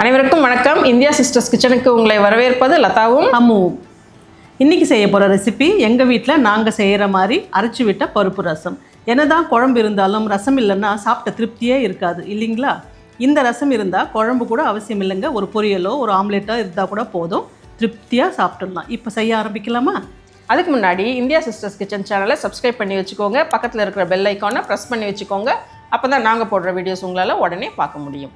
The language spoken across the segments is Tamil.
அனைவருக்கும் வணக்கம். இந்தியா சிஸ்டர்ஸ் கிச்சனுக்கு உங்களை வரவேற்பது லதாவும் அம்முவும். இன்னைக்கு செய்ய போகிற ரெசிபி எங்கள் வீட்டில் நாங்கள் செய்கிற மாதிரி அரைச்சி விட்ட பருப்பு ரசம். என்னதான் குழம்பு இருந்தாலும் ரசம் இல்லைன்னா சாப்பிட்ட திருப்தியே இருக்காது இல்லைங்களா? இந்த ரசம் இருந்தால் குழம்பு கூட அவசியம் இல்லைங்க. ஒரு பொரியலோ ஒரு ஆம்லேட்டோ இருந்தால் கூட போதும். திருப்தியாக சாப்பிட்டுடலாம். இப்போ செய்ய ஆரம்பிக்கலாமா? அதுக்கு முன்னாடி இந்தியா சிஸ்டர்ஸ் கிச்சன் சேனலை சப்ஸ்கிரைப் பண்ணி வச்சுக்கோங்க. பக்கத்தில் இருக்கிற பெல் ஐக்கானை ப்ரெஸ் பண்ணி வச்சுக்கோங்க. அப்போ தான் நாங்கள் போடுற வீடியோஸ் உங்களால் உடனே பார்க்க முடியும்.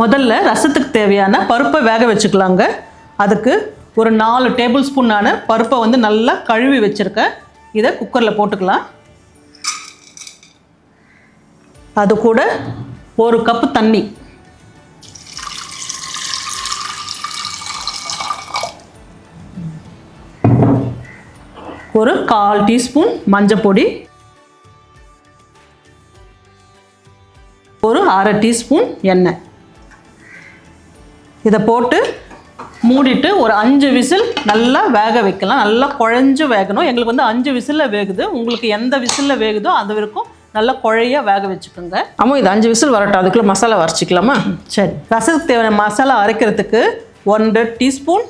முதல்ல ரசத்துக்கு தேவையான பருப்பை வேக வச்சுக்கலாங்க. அதுக்கு ஒரு நாலு டேபிள் ஸ்பூனான பருப்பை வந்து நல்லா கழுவி வச்சுருக்கேன் இதை குக்கரில் போட்டுக்கலாம். அது கூட ஒரு கப்பு தண்ணி. ஒரு கால் டீஸ்பூன் மஞ்சப்பொடி ஒரு அரை டீஸ்பூன் எண்ணெய். இதை போட்டு மூடிட்டு ஒரு அஞ்சு விசில் நல்லா வேக வைக்கலாம். நல்லா குழஞ்சு வேகணும். எங்களுக்கு வந்து அஞ்சு விசிலில் வேகுது. உங்களுக்கு எந்த விசிலில் வேகுதோ அது வரைக்கும் நல்லா குழைய வேக வச்சுக்கோங்க. அம்மா இது அஞ்சு விசில் வரட்டும். அதுக்குள்ளே மசாலா வரைச்சிக்கலாமா சரி. ரசத்துக்கு தேவையான மசாலா அரைக்கிறதுக்கு ஒன்றரை டீஸ்பூன்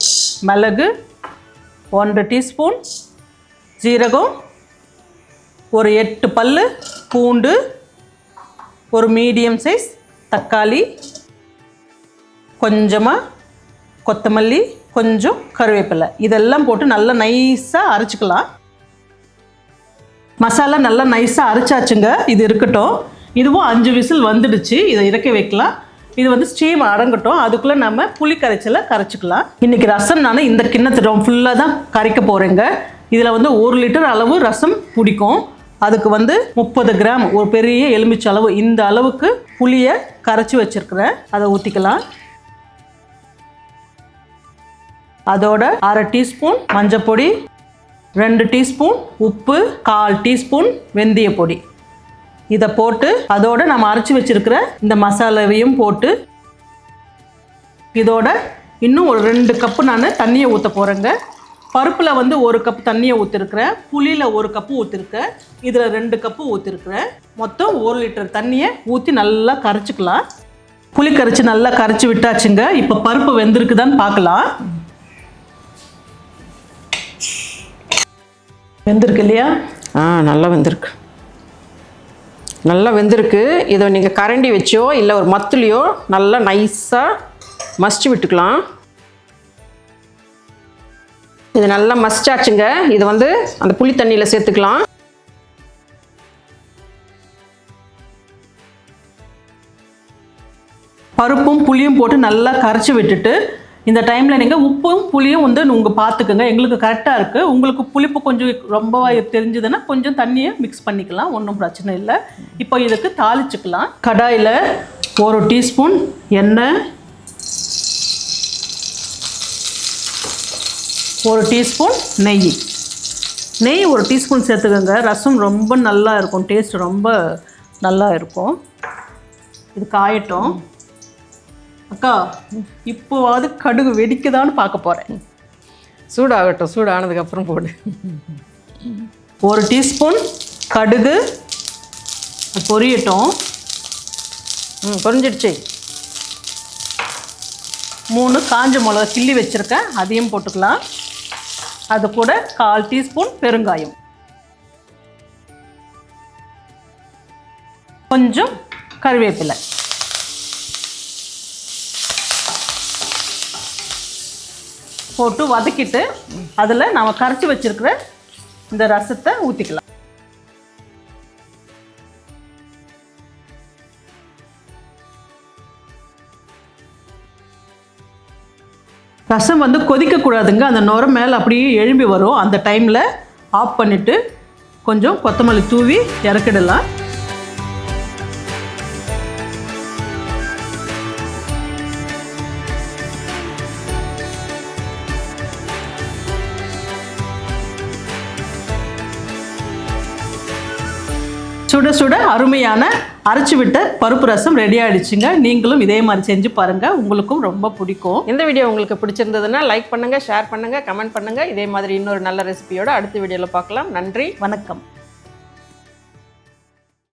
மிளகு ஒன்றரை டீஸ்பூன் ஜீரகம் ஒரு எட்டு பல்லு பூண்டு ஒரு மீடியம் சைஸ் தக்காளி கொஞ்சமாக கொத்தமல்லி கொஞ்சம் கருவேப்பிலை. இதெல்லாம் போட்டு நல்லா நைஸாக அரைச்சிக்கலாம். மசாலா நல்லா நைஸாக அரைச்சாச்சுங்க. இது இருக்கட்டும். இதுவும் அஞ்சு விசில் வந்துடுச்சு. இதை இறக்கி வைக்கலாம். இது வந்து ஸ்டீம் அடங்கட்டும். அதுக்குள்ளே நம்ம புளி கரைச்சலை கரைச்சிக்கலாம். இன்றைக்கி ரசம் நான் இந்த கிண்ணத்து ஃபுல்லாக தான் கரைக்க போகிறேங்க இதில் வந்து ஒரு லிட்டர் அளவு ரசம் பிடிக்கும். அதுக்கு வந்து முப்பது கிராம் ஒரு பெரிய எலுமிச்சை அளவு. இந்த அளவுக்கு புளியை கரைச்சி வச்சுருக்கிறேன். அதை ஊற்றிக்கலாம் அதோட அரை டீஸ்பூன் மஞ்சள் பொடி ரெண்டு டீஸ்பூன் உப்பு கால் டீஸ்பூன் வெந்தய பொடி இதை போட்டு அதோட நம்ம அரைச்சி வச்சிருக்கிற இந்த மசாலாவையும் போட்டு இதோட இன்னும் ஒரு ரெண்டு கப்பு நான் தண்ணியை ஊற்ற போகிறேங்க பருப்பில் வந்து ஒரு கப் தண்ணியை ஊற்றிருக்கிறேன் புளியில் ஒரு கப்பு ஊற்றிருக்கேன் இதில் ரெண்டு கப்பு ஊற்றிருக்கிறேன் மொத்தம் ஒரு லிட்டர் தண்ணியை ஊற்றி நல்லா கரைச்சிக்கலாம். புளி கரைச்சி நல்லா கரைச்சி விட்டாச்சுங்க. இப்போ பருப்பு வெந்திருக்குதான்னு பார்க்கலாம் வெந்திருக்கு இல்லையா? ஆ நல்லா வெந்திருக்கு. நல்லா வெந்திருக்கு. இதை நீங்கள் கரண்டி வச்சோ இல்லை ஒரு மத்துலையோ நல்லா நைஸாக மசிச்சு விட்டுக்கலாம். இது நல்லா மசிச்சாச்சுங்க. இது வந்து அந்த புளி தண்ணியில் சேர்த்துக்கலாம். பருப்பும் புளியும் போட்டு நல்லா கரைச்சி விட்டுட்டு இந்த டைமில் நீங்கள் உப்பும் புளியும் வந்து உங்கள் பார்த்துக்குங்க எங்களுக்கு கரெக்டாக இருக்குது உங்களுக்கு புளிப்பு கொஞ்சம் ரொம்ப தெரிஞ்சதுன்னா கொஞ்சம் தண்ணியை மிக்ஸ் பண்ணிக்கலாம். ஒன்றும் பிரச்சனை இல்லை. இப்போ இதுக்கு தாளிச்சுக்கலாம். கடாயில் ஒரு டீஸ்பூன் எண்ணெய். ஒரு டீஸ்பூன் நெய். நெய் ஒரு டீஸ்பூன் சேர்த்துக்கோங்க. ரசம் ரொம்ப நல்லா இருக்கும். டேஸ்ட் ரொம்ப நல்லா இருக்கும். இது காயட்டும். அக்கா இப்போவாவது கடுகு வெடிக்குதான்னு பார்க்க போகிறேன் சூடாகட்டும் சூடானதுக்கப்புறம் போடு. ஒரு டீஸ்பூன் கடுகு. பொரியட்டும். ம் பொரிஞ்சிடுச்சு. மூணு காஞ்ச மிளகா கிள்ளி வச்சுருக்கேன். அதையும் போட்டுக்கலாம். அது கூட கால் டீஸ்பூன் பெருங்காயம். கொஞ்சம் கருவேப்பிலை. போட்டு வதக்கிட்டு அதில் நம்ம கரைச்சி வச்சிருக்கிற இந்த ரசத்தை ஊற்றிக்கலாம் ரசம் வந்து கொதிக்கக்கூடாதுங்க. அந்த நுர மேலே அப்படியே எழும்பி வரும். அந்த டைமில் ஆஃப் பண்ணிவிட்டு கொஞ்சம் கொத்தமல்லி தூவி இறக்கிடலாம். சுட சுட அருமையான அரைச்சி விட்ட பருப்பு ரசம் ரெடி ஆயிடுச்சுங்க. நீங்களும் இதே மாதிரி செஞ்சு பாருங்கள் உங்களுக்கும் ரொம்ப பிடிக்கும். இந்த வீடியோ உங்களுக்கு பிடிச்சிருந்ததுன்னா லைக் பண்ணுங்கள் ஷேர் பண்ணுங்கள் கமெண்ட் பண்ணுங்கள் இதே மாதிரி இன்னொரு நல்ல ரெசிபியோட அடுத்த வீடியோவில் பார்க்கலாம். நன்றி. வணக்கம்.